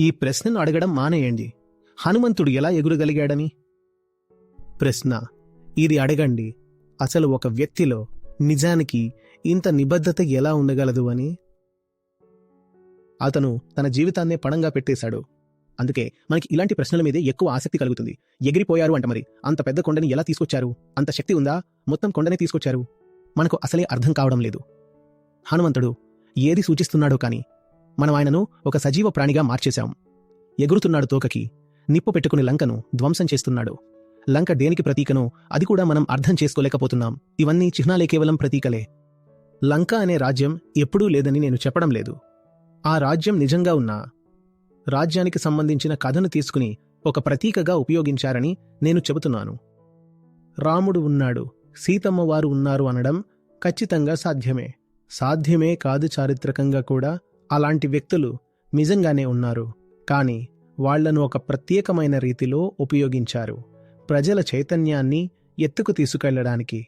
ఈ ప్రశ్నను అడగడం మానేయండి. హనుమంతుడు ఎలా ఎగురగలిగాడని? ప్రశ్న ఇది అడగండి. అసలు ఒక వ్యక్తిలో నిజానికి ఇంత నిబద్ధత ఎలా ఉండగలదు అని? అతను తన జీవితాన్నే పణంగా పెట్టేశాడు. అందుకే మనకి ఇలాంటి ప్రశ్నల మీదే ఎక్కువ ఆసక్తి కలుగుతుంది. ఎగిరిపోయారు అంట మరి. అంత పెద్ద కొండని ఎలా తీసుకొచ్చారు? అంత శక్తి ఉందా? మొత్తం కొండనే తీసుకొచ్చారు. మనకు అసలే అర్థం కావడం లేదు. హనుమంతుడు ఏది సూచిస్తున్నాడో కాని మనం ఆయనను ఒక సజీవ ప్రాణిగా మార్చేశాం. ఎగురుతున్నాడు తోకకి నిప్పు పెట్టుకుని లంకను ధ్వంసం చేస్తున్నాడు. లంక దేనికి ప్రతీకనో అది కూడా మనం అర్థం చేసుకోలేకపోతున్నాం. ఇవన్నీ చిహ్నాలే కేవలం ప్రతీకలే. లంక అనే రాజ్యం ఎప్పుడూ లేదని నేను చెప్పడం లేదు. ఆ రాజ్యం నిజంగా ఉన్నా రాజ్యానికి సంబంధించిన కథను తీసుకుని ఒక ప్రతీకగా ఉపయోగించారని నేను చెబుతున్నాను. రాముడు ఉన్నాడు సీతమ్మ వారు ఉన్నారు అనడం ఖచ్చితంగా సాధ్యమే. సాధ్యమే కాదు చారిత్రకంగా కూడా అలాంటి వ్యక్తులు నిజంగానే ఉన్నారు. కానీ వాళ్ళను ఒక ప్రత్యేకమైన రీతిలో ఉపయోగించారు. ప్రజల చైతన్యాన్ని ఎత్తుకు తీసుకెళ్ళడానికి.